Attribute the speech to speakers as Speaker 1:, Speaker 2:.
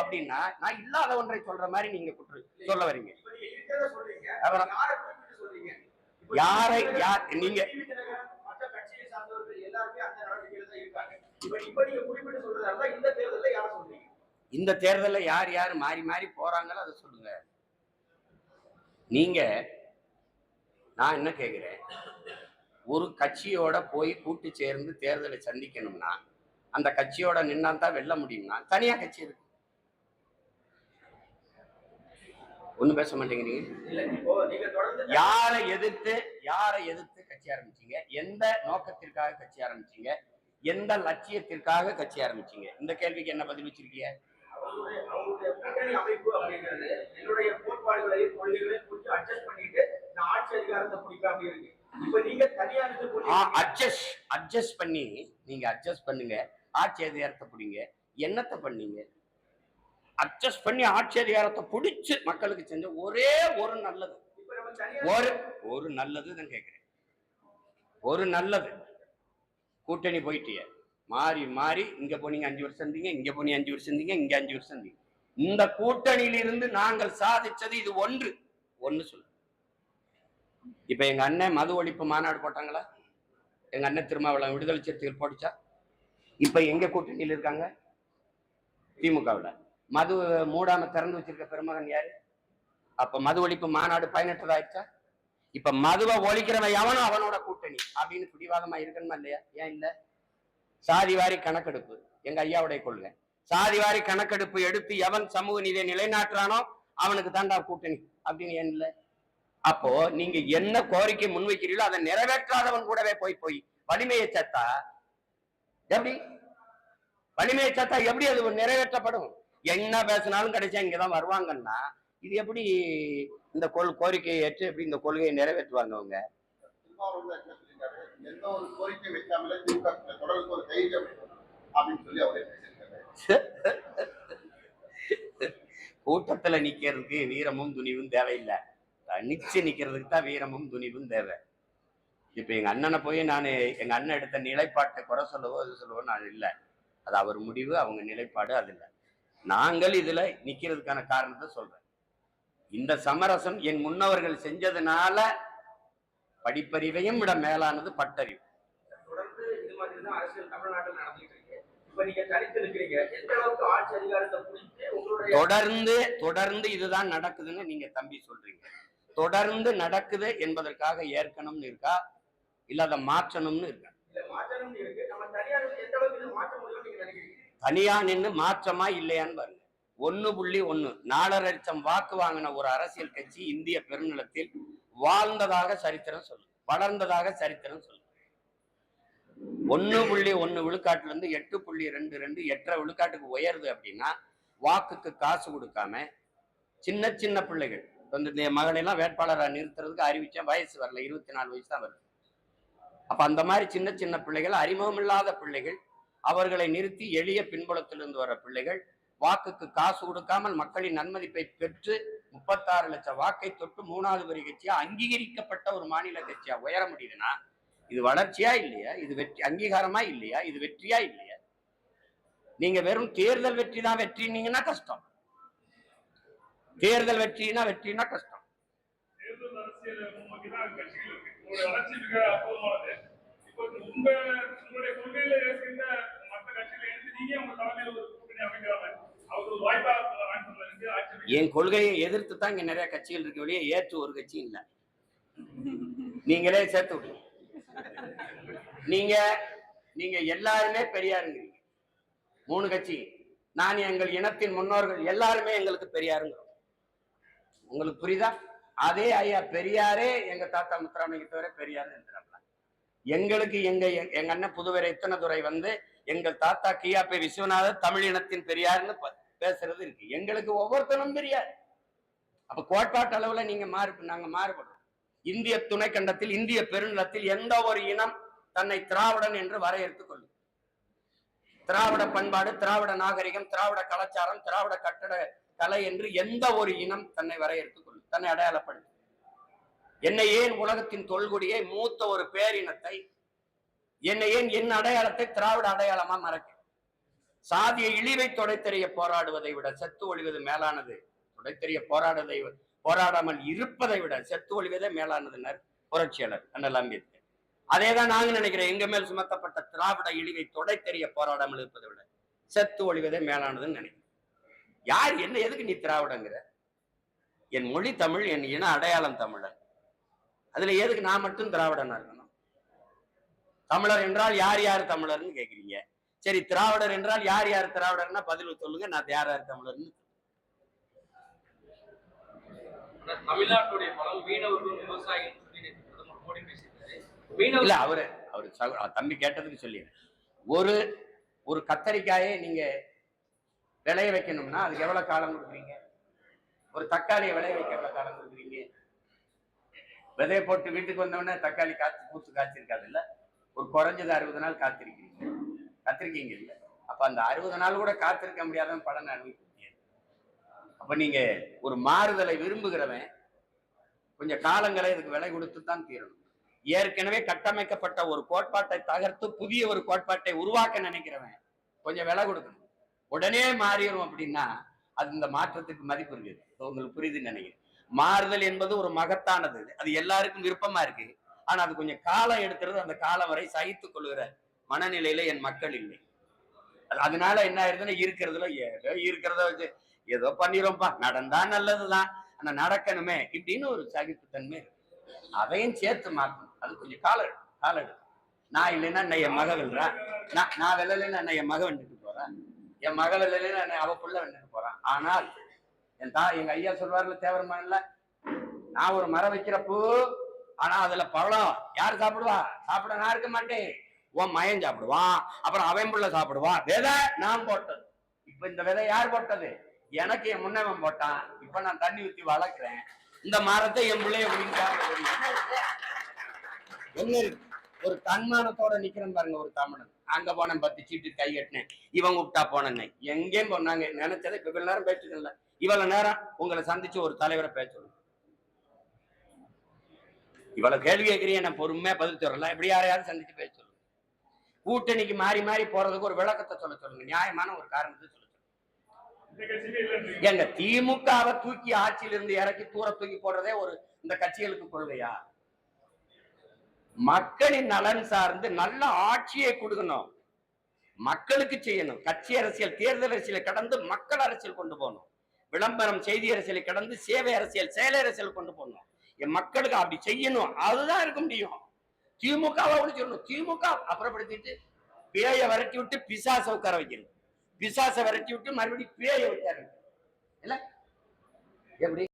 Speaker 1: அப்படின்னா நான் இல்லாத ஒன்றை சொல்ற மாதிரி நீங்க குற்ற சொல்ல வரீங்க.
Speaker 2: யாரை
Speaker 1: யாரை
Speaker 2: நீங்க தேர்தல்ல யாரை?
Speaker 1: இந்த தேர்தல்ல யார் யார் மாறி மாறி போறாங்களோ அதை சொல்லுங்க. நீங்க நான் என்ன கேக்குறேன்? ஒரு கட்சியோட போய் கூட்டு சேர்ந்து தேர்தலை சந்திக்கணும்னா அந்த கட்சியோட நின்னா தான் வெல்ல முடியும்னா தனியா கட்சி இருக்கு. ஒண்ணும் பேச மாட்டேங்கிறீங்க யாரை எதிர்த்து யாரை எதிர்த்து கட்சி ஆரம்பிச்சீங்க? எந்த நோக்கத்திற்காக கட்சி ஆரம்பிச்சீங்க? எந்த லட்சியத்திற்காக கட்சி ஆரம்பிச்சீங்க? இந்த கேள்விக்கு என்ன பதில் வச்சிருக்கீங்க?
Speaker 2: அமைப்பு அப்படிங்கிறது என்னுடைய கோட்பாடுகளையும் கொள்கைகளையும் கொஞ்சம் அட்ஜஸ்ட் பண்ணிட்டு நான் ஆட்சி அதிகாரத்தை பிடிக்காம இருக்கு. இப்ப நீங்க தனியா இருந்து போட்டு
Speaker 1: அட்ஜஸ்ட் அட்ஜஸ்ட் பண்ணி நீங்க அட்ஜஸ்ட் பண்ணுங்க. ஆட்சி அதிகாரத்தை பிடிங்க. என்னத்தை பண்ணீங்க? அட்ஜஸ்ட் பண்ணி ஆட்சி அதிகாரத்தை பிடிச்சு மக்களுக்கு செஞ்ச ஒரே ஒரு நல்லது. ஒரு ஒரு நல்லது தான் கேட்கிறேன் ஒரு நல்லது. கூட்டணி போயிட்டிய. மாறி மாறி இங்க போனீங்க அஞ்சு வருஷம் இருந்தீங்க இங்க போனீங்க அஞ்சு வருஷம் இருந்தீங்க இங்க அஞ்சு வருஷம் இருந்தீங்க. இந்த கூட்டணியிலிருந்து நாங்கள் சாதிச்சது இது ஒன்று. ஒன்று சொல்லு. இப்ப எங்க அண்ணன் மது ஒழிப்பு மாநாடு போட்டாங்களா? எங்க அண்ணன் திருமாவளவன் விடுதலை சிறுத்தைகள் போட்டுச்சா? இப்ப எங்க கூட்டணியில் இருக்காங்க? திமுகவில். மது மூடாம திறந்து வச்சிருக்க பெருமகன் யாரு? அப்ப மது ஒழிப்பு மாநாடு பயனற்றதாயிடுச்சா? இப்ப மதுவை ஒழிக்கிறவன் எவனும் அவனோட கூட்டணி அப்படின்னு பிடிவாதமா இருக்கணுமா இல்லையா? ஏன் இல்ல? சாதி வாரி கணக்கெடுப்பு. எங்க ஐயாவுடைய கொள்கை. சாதி வாரி கணக்கெடுப்பு எடுத்து எவன் சமூக நீதியை நிலைநாட்டுறானோ அவனுக்கு தாண்டா கூட்டணி அப்படின்னு ஏன் இல்ல? அப்போ நீங்க என்ன கோரிக்கை முன்வைக்கிறீங்களோ அதை நிறைவேற்றாதவன் கூடவே போய் போய் வலிமையை சத்தா எப்படி? வலிமையை சத்தா எப்படி அது நிறைவேற்றப்படும்? என்ன பேசினாலும் கிடைச்சா இங்கதான் வருவாங்கன்னா இது எப்படி இந்த கொள் கோரிக்கையை ஏற்று எப்படி இந்த கொள்கையை நிறைவேற்றுவாங்க அவங்க?
Speaker 3: அப்படின்னு சொல்லி
Speaker 1: கூட்டத்துல நிக்கிறதுக்கு வீரமும் துணிவும் தேவையில்லை. தனிச்சு நிக்கிறதுக்கு தான் வீரமும் துணிவும் தேவை. இப்ப எங்க அண்ணனை போய் நான் எங்க அண்ணன் எடுத்த நிலைப்பாட்டை குறை சொல்லவோ இது சொல்லவோ நான் இல்லை. அது அவர் முடிவு அவங்க நிலைப்பாடு அது இல்லை. நாங்கள் இதுல நிக்கிறதுக்கான காரணத்தை சொல்றேன். இந்த சமரசம் என் முன்னவர்கள் செஞ்சதுனால படிப்பறிவையும் விட மேலானது பட்டறிவு.
Speaker 2: தொடர்ந்து
Speaker 1: தொடர்ந்து இதுதான் நடக்குதுன்னு நீங்க தம்பி சொல்றீங்க. தொடர்ந்து நடக்குது என்பதற்காக ஏற்கனம்னு இருக்கா? இல்ல அதை மாற்றணும்னு இருக்கா
Speaker 2: இல்ல மாற்றணும் இருக்கு நம்ம தனியா
Speaker 1: நின்று மாற்றமா இல்லையான்னு பாருங்க. ஒன்னு புள்ளி ஒன்னு நாலரை லட்சம் வாக்கு வாங்கின ஒரு அரசியல் கட்சி இந்திய பெருநிலத்தில் வாழ்ந்ததாக சரித்திரம் சொல்லு வளர்ந்ததாக சரித்திரம் சொல்லு ஒண்ணு புள்ளி ஒன்னு விழுக்காட்டுல இருந்து எட்டு புள்ளி ரெண்டு ரெண்டு எட்டரை விழுக்காட்டுக்கு உயருது அப்படின்னா வாக்குக்கு காசு கொடுக்காம சின்ன சின்ன பிள்ளைகள் வந்து இந்த மகளெல்லாம் வேட்பாளராக நிறுத்துறதுக்கு அறிவிச்சேன் வயசு வரல இருபத்தி நாலு வயசு தான் வருது. அப்ப அந்த மாதிரி சின்ன சின்ன பிள்ளைகள் அறிமுகம் இல்லாத பிள்ளைகள் அவர்களை நிறுத்தி எளிய பின்புலத்திலிருந்து வர பிள்ளைகள் வாக்குக்கு காசு கொடுக்காமல் மக்களின் நன்மதிப்பை பெற்று முப்பத்தாறு லட்சம் வாக்கை தொட்டு மூணாவது வரி கட்சியா அங்கீகரிக்கப்பட்ட ஒரு மாநில கட்சியா உயர முடியுதுன்னா இது வளர்ச்சியா இல்லையா? இது வெற்றி அங்கீகாரமா இல்லையா? இது வெற்றியா இல்லையா? நீங்க வெறும் தேர்தல் வெற்றி தான் வெற்றினீங்கன்னா கஷ்டம். தேர்தல் வெற்றினா வெற்றினா கஷ்டம்.
Speaker 4: தேர்தல் அரசியல் உங்க உங்களுடைய கொள்கையில இருக்கின்ற மற்ற நீங்க உங்க தலைமையில ஒரு கூட்டணி அமைக்கிறாங்க வாய்ப்பா
Speaker 1: என் கொள்கையை எதிர்த்து தான் இங்க நிறைய கட்சிகள் இருக்க வழியே ஏற்று ஒரு கட்சியும் இல்லை. நீங்களே சேர்த்து விடுங்க. நீங்க நீங்க எல்லாருமே பெரியாருங்கிறீங்க. மூணு கட்சி. நான் எங்கள் இனத்தின் முன்னோர்கள் எல்லாருமே எங்களுக்கு பெரியாருங்கிறோம். உங்களுக்கு புரியுதா? அதே ஐயா பெரியாரே எங்க தாத்தா முத்துராமலிங்க தவிர பெரியார் இருக்கிறாப்ல எங்களுக்கு எங்க எங்க அண்ணன் புதுவரை இத்தனதுரை வந்து எங்கள் தாத்தா கியாபே விஸ்வநாதர் தமிழ் இனத்தின் பெரியார்னு பேசுறது இருக்கு. எங்களுக்கு ஒவ்வொருத்தனும் பெரியார். அப்ப கோட்பாட்டு அளவுல நீங்க மாறு நாங்க மாறுபடுறோம். இந்திய துணைக்கண்டத்தில் இந்திய பெருநிலத்தில் எந்த ஒரு இனம் தன்னை திராவிடன் என்று வரையறுத்துக் கொள்ளும். திராவிட பண்பாடு திராவிட நாகரிகம் திராவிட கலாச்சாரம் திராவிட கட்டட கலை என்று எந்த ஒரு இனம் தன்னை வரையறுத்துக் கொள்ளும் தன்னை அடையாளப்படுத்தும். என்னை ஏன் உலகத்தின் தொல்குடியை மூத்த ஒரு பேரினத்தை என்னை ஏன் என் அடையாளத்தை திராவிட அடையாளமா மறக்க? சாதிய இழிவை தொடைத்தெறிய போராடுவதை விட செத்து ஒழிவது மேலானது. தொடைத்தெறிய போராடுவதை விட- போராடாமல் இருப்பதை விட செத்து ஒழிவதே மேலானதுனர் புரட்சியாளர் அண்ணல் அம்பேத்கர். அதே தான் நாங்க நினைக்கிறேன் எங்க மேல் சுமத்தப்பட்ட திராவிட இழிவை தொடைத்தெறிய போராடாமல் இருப்பதை விட செத்து ஒழிவதே மேலானதுன்னு நினைக்கிறேன். யார் என்ன எதுக்கு நீ திராவிடங்கிற? என் மொழி தமிழ் என் இன அடையாளம் தமிழன். அதுல எதுக்கு நான் மட்டும் திராவிடனா இருக்கணும்? தமிழர் என்றால் யார் யார் தமிழர்னு கேக்குறீங்க. சரி திராவிடர் என்றால் யார் யார் திராவிடர்னா பதில் சொல்லுங்க நான் யார் யார் தமிழர்னு
Speaker 5: தமிழ்நாட்டுடைய பலம் விவசாயிகள்
Speaker 1: இல்ல அவரு அவர் தம்பி கேட்டதுக்கு சொல்லி ஒரு ஒரு கத்தரிக்காயை நீங்க விளைய வைக்கணும்னா அதுக்கு எவ்வளவு காலம் கொடுக்குறீங்க? ஒரு தக்காளியை விளைய வைக்க எவ்வளவு காலம் கொடுக்குறீங்க? விதையை போட்டு வீட்டுக்கு வந்தவொடனே தக்காளி காய்ச்சி பூத்து காய்ச்சிருக்காது இல்லை ஒரு குறைஞ்சது அறுபது நாள் காத்திருக்கீங்க காத்திருக்கீங்க இல்ல? அப்ப அந்த அறுபது நாள் கூட காத்திருக்க முடியாதவன் பலன் அனுபவிக்க முடியாது அப்ப நீங்க ஒரு மாறுதலை விரும்புகிறவன் கொஞ்சம் காலங்களை இதுக்கு விலை கொடுத்து தான் தீரணும். ஏற்கனவே கட்டமைக்கப்பட்ட ஒரு கோட்பாட்டை தகர்த்து புதிய ஒரு கோட்பாட்டை உருவாக்க நினைக்கிறவன் கொஞ்சம் விலை கொடுக்கணும். உடனே மாறிடும் அப்படின்னா அது இந்த மாற்றத்துக்கு மதிப்பு இருக்குது. உங்களுக்கு புரியுதுன்னு நினைக்கிறேன். மாறுதல் என்பது ஒரு மகத்தானது. அது எல்லாருக்கும் விருப்பமா இருக்கு. ஆனா அது கொஞ்சம் காலம் எடுக்கிறது அந்த காலம் வரை சகித்துக் கொள்கிற மனநிலையில என் மக்கள் இல்லை. அது- அதனால என்ன ஆயிருதுன்னா இருக்கிறதுல ஏதோ இருக்கிறத வச்சு ஏதோ பண்ணிடும்ப்பா நடந்தா நல்லதுதான். ஆனா நடக்கணுமே இப்படின்னு ஒரு சகிப்புத்தன்மை அதையும் சேர்த்து மாற்றணும். அது கொஞ்சம் காலம் காலம் எடுக்கும். நான் இல்லைன்னா என்ன என் மக வெல்றா நான் நான் வெல்லலைன்னா என்ன என் மக வந்துட்டு போறேன். என் மக வெல்லலைன்னா என்ன அவ புள்ள போறான். ஆனால் என் தா எங்க ஐயா சொல்வார்ல தேவரமான்ல நான் ஒரு மரம் வைக்கிறப்போ ஆனா அதுல பழம் யார் சாப்பிடுவா? சாப்பிட நான் இருக்க மாட்டேன். உன் மயன் சாப்பிடுவான் அப்புறம் அவன் புள்ள சாப்பிடுவான் விதை நான் போட்டது. இப்ப இந்த விதை யார் போட்டது? எனக்கு என் முன்னவன் போட்டான். இப்ப நான் தண்ணி ஊத்தி வளர்க்குறேன். இந்த மரத்தை என் பிள்ளைய என்ன இருக்கு? ஒரு தன்மானத்தோட நிக்கிறேன் பாருங்க ஒரு தமிழன். அங்க போனேன் பத்து சீட்டு கை கட்டினேன். இவன் கூப்பிட்டா போனேன் எங்கேயும் போனாங்க. நினைச்சதை இப்ப நேரம் பேசிக்கல இவ்வளவு நேரம் உங்களை சந்திச்சு ஒரு தலைவரை பேச சொல்லுங்க. இவ்வளவு கேள்வி கேட்கிறீங்க நான் பொறுமையா பதில் சொல்லலாம் இப்படி யாரையாவது சந்திச்சு பேச சொல்லுங்க. கூட்டணிக்கு மாறி மாறி போறதுக்கு ஒரு விளக்கத்தை சொல்ல சொல்லுங்க. நியாயமான ஒரு காரணத்தை சொல்ல சொல்லுங்க. எங்க திமுகவை தூக்கி ஆட்சியில இருந்து இறக்கி தூர தூக்கி போடுறதே ஒரு இந்த கட்சிகளுக்கு கொள்கையா? மக்களின் நலன் சார்ந்து நல்ல ஆட்சியை கொடுக்கணும். மக்களுக்கு செய்யணும். கட்சி அரசியல் தேர்தல் அரசியலை கடந்து மக்கள் அரசியல் கொண்டு போகணும். விளம்பரம் செய்தி அரசியலை கடந்து சேவை அரசியல் செயல அரசியல் கொண்டு போகணும். என் மக்களுக்கு அப்படி செய்யணும். அதுதான் இருக்க முடியும். திமுகவை ஒழிச்சிடணும் திமுக அப்புறப்படுத்திட்டு பேயை விரட்டி விட்டு பிசாசை உட்கார வைக்கணும். பிசாசை விரட்டி விட்டு மறுபடியும் பேயை உட்கார வைக்கணும். இல்ல? எப்படி?